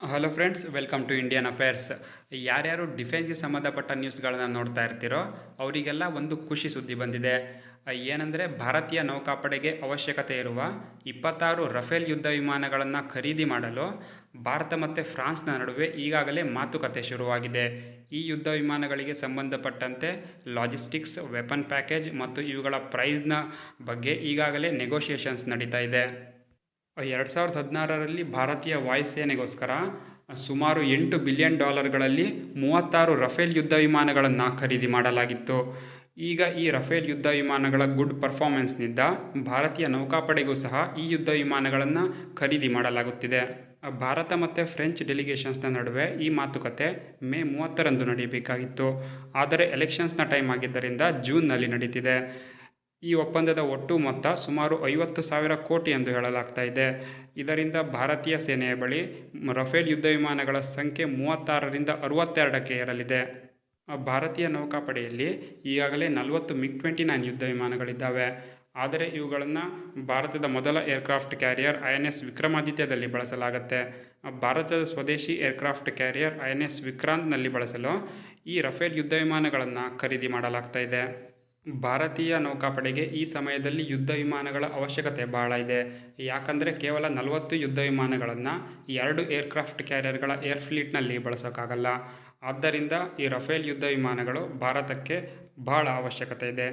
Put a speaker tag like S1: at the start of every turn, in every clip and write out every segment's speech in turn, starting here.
S1: Hello friends welcome to Indian affairs ಯಾರ್ಯಾರು ಡಿಫೆನ್ಸ್ಗೆ ಸಂಬಂಧಪಟ್ಟ ನ್ಯೂಸ್ಗಳನ್ನು ನೋಡ್ತಾ ಇರ್ತೀರೋ, ಅವರಿಗೆಲ್ಲ ಒಂದು ಖುಷಿ ಸುದ್ದಿ ಬಂದಿದೆ. ಏನಂದರೆ, ಭಾರತೀಯ ನೌಕಾಪಡೆಗೆ ಅವಶ್ಯಕತೆ ಇರುವ ಇಪ್ಪತ್ತಾರು ರಫೇಲ್ ಯುದ್ಧ ವಿಮಾನಗಳನ್ನು ಖರೀದಿ ಮಾಡಲು ಭಾರತ ಮತ್ತು ಫ್ರಾನ್ಸ್ನ ನಡುವೆ ಈಗಾಗಲೇ ಮಾತುಕತೆ ಶುರುವಾಗಿದೆ. ಈ ಯುದ್ಧ ವಿಮಾನಗಳಿಗೆ ಸಂಬಂಧಪಟ್ಟಂತೆ ಲಾಜಿಸ್ಟಿಕ್ಸ್ ವೆಪನ್ ಪ್ಯಾಕೇಜ್ ಮತ್ತು ಇವುಗಳ ಪ್ರೈಸ್ನ ಬಗ್ಗೆ ಈಗಾಗಲೇ ನೆಗೋಷಿಯೇಷನ್ಸ್ ನಡೀತಾ ಇದೆ. ಎರಡು ಸಾವಿರದ ಹದಿನಾರರಲ್ಲಿ ಭಾರತೀಯ ವಾಯುಸೇನೆಗೋಸ್ಕರ ಸುಮಾರು ಎಂಟು ಬಿಲಿಯನ್ ಡಾಲರ್ಗಳಲ್ಲಿ ಮೂವತ್ತಾರು ರಫೇಲ್ ಯುದ್ಧ ವಿಮಾನಗಳನ್ನು ಖರೀದಿ ಮಾಡಲಾಗಿತ್ತು. ಈಗ ಈ ರಫೇಲ್ ಯುದ್ಧ ವಿಮಾನಗಳ ಗುಡ್ ಪರ್ಫಾರ್ಮೆನ್ಸ್ನಿಂದ ಭಾರತೀಯ ನೌಕಾಪಡೆಗೂ ಸಹ ಈ ಯುದ್ಧ ವಿಮಾನಗಳನ್ನು ಖರೀದಿ ಮಾಡಲಾಗುತ್ತಿದೆ. ಭಾರತ ಮತ್ತು ಫ್ರೆಂಚ್ ಡೆಲಿಗೇಷನ್ಸ್ನ ನಡುವೆ ಈ ಮಾತುಕತೆ ಮೇ ಮೂವತ್ತರಂದು ನಡೆಯಬೇಕಾಗಿತ್ತು. ಆದರೆ ಎಲೆಕ್ಷನ್ಸ್ನ ಟೈಮ್ ಆಗಿದ್ದರಿಂದ ಜೂನ್ನಲ್ಲಿ ನಡೀತಿದೆ. ಈ ಒಪ್ಪಂದದ ಒಟ್ಟು ಮೊತ್ತ ಸುಮಾರು ಐವತ್ತು ಸಾವಿರ ಕೋಟಿ ಎಂದು ಹೇಳಲಾಗ್ತಾ ಇದೆ. ಇದರಿಂದ ಭಾರತೀಯ ಸೇನೆಯ ಬಳಿ ರಫೇಲ್ ಯುದ್ಧ ವಿಮಾನಗಳ ಸಂಖ್ಯೆ ಮೂವತ್ತಾರರಿಂದ ಅರುವತ್ತೆರಡಕ್ಕೆ ಏರಲಿದೆ. ಭಾರತೀಯ ನೌಕಾಪಡೆಯಲ್ಲಿ ಈಗಾಗಲೇ ನಲವತ್ತು ಮಿಗ್ ಟ್ವೆಂಟಿ ನೈನ್ ಯುದ್ಧ ವಿಮಾನಗಳಿದ್ದಾವೆ. ಆದರೆ ಇವುಗಳನ್ನು ಭಾರತದ ಮೊದಲ aircraft carrier I N S ವಿಕ್ರಮಾದಿತ್ಯದಲ್ಲಿ ಬಳಸಲಾಗುತ್ತೆ. ಭಾರತದ ಸ್ವದೇಶಿ aircraft carrier I N S ವಿಕ್ರಾಂತ್ನಲ್ಲಿ ಬಳಸಲು ಈ ರಫೇಲ್ ಯುದ್ಧ ವಿಮಾನಗಳನ್ನು ಖರೀದಿ ಮಾಡಲಾಗ್ತಾ ಇದೆ. ಭಾರತೀಯ ನೌಕಾಪಡೆಗೆ ಈ ಸಮಯದಲ್ಲಿ ಯುದ್ಧ ವಿಮಾನಗಳ ಅವಶ್ಯಕತೆ ಬಹಳ ಇದೆ. ಯಾಕಂದರೆ ಕೇವಲ ನಲವತ್ತು ಯುದ್ಧ ವಿಮಾನಗಳನ್ನು ಎರಡು ಏರ್ಕ್ರಾಫ್ಟ್ ಕ್ಯಾರಿಯರ್ಗಳ ಏರ್ ಫ್ಲೀಟ್ನಲ್ಲಿ ಬಳಸೋಕ್ಕಾಗಲ್ಲ. ಆದ್ದರಿಂದ ಈ ರಫೇಲ್ ಯುದ್ಧ ವಿಮಾನಗಳು ಭಾರತಕ್ಕೆ ಬಹಳ ಅವಶ್ಯಕತೆ ಇದೆ.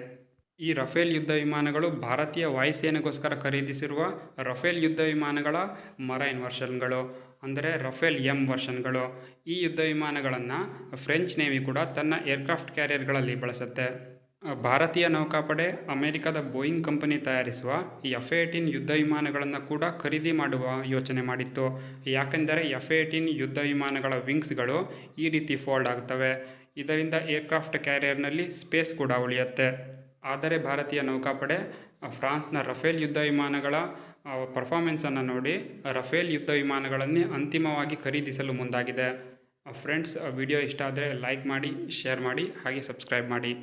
S1: ಈ ರಫೇಲ್ ಯುದ್ಧ ವಿಮಾನಗಳು ಭಾರತೀಯ ವಾಯುಸೇನೆಗೋಸ್ಕರ ಖರೀದಿಸಿರುವ ರಫೇಲ್ ಯುದ್ಧ ವಿಮಾನಗಳ ಮರೈನ್ ವರ್ಷನ್ಗಳು, ಅಂದರೆ ರಫೇಲ್ ಎಂ ವರ್ಷನ್ಗಳು. ಈ ಯುದ್ಧ ವಿಮಾನಗಳನ್ನು ಫ್ರೆಂಚ್ ನೇವಿ ಕೂಡ ತನ್ನ ಏರ್ಕ್ರಾಫ್ಟ್ ಕ್ಯಾರಿಯರ್ಗಳಲ್ಲಿ ಬಳಸುತ್ತೆ. ಭಾರತೀಯ ನೌಕಾಪಡೆ ಅಮೆರಿಕದ ಬೋಯಿಂಗ್ ಕಂಪನಿ ತಯಾರಿಸುವ ಎಫ್ ಏಟೀನ್ ಯುದ್ಧ ವಿಮಾನಗಳನ್ನು ಕೂಡ ಖರೀದಿ ಮಾಡುವ ಯೋಚನೆ ಮಾಡಿತ್ತು. ಯಾಕೆಂದರೆ ಎಫ್ ಏಟೀನ್ ಯುದ್ಧ ವಿಮಾನಗಳ ವಿಂಗ್ಸ್ಗಳು ಈ ರೀತಿ ಫೋಲ್ಡ್ ಆಗ್ತವೆ. ಇದರಿಂದ ಏರ್ಕ್ರಾಫ್ಟ್ ಕ್ಯಾರಿಯರ್ನಲ್ಲಿ ಸ್ಪೇಸ್ ಕೂಡ ಉಳಿಯುತ್ತೆ. ಆದರೆ ಭಾರತೀಯ ನೌಕಾಪಡೆ, ಫ್ರಾನ್ಸ್ನ ರಫೇಲ್ ಯುದ್ಧ ವಿಮಾನಗಳ ಪರ್ಫಾರ್ಮೆನ್ಸನ್ನು ನೋಡಿ ರಫೇಲ್ ಯುದ್ಧ ವಿಮಾನಗಳನ್ನೇ ಅಂತಿಮವಾಗಿ ಖರೀದಿಸಲು ಮುಂದಾಗಿದೆ. ಫ್ರೆಂಡ್ಸ್ ವಿಡಿಯೋ ಇಷ್ಟ ಆದರೆ ಲೈಕ್ ಮಾಡಿ, ಶೇರ್ ಮಾಡಿ, ಹಾಗೆ ಸಬ್ಸ್ಕ್ರೈಬ್ ಮಾಡಿ.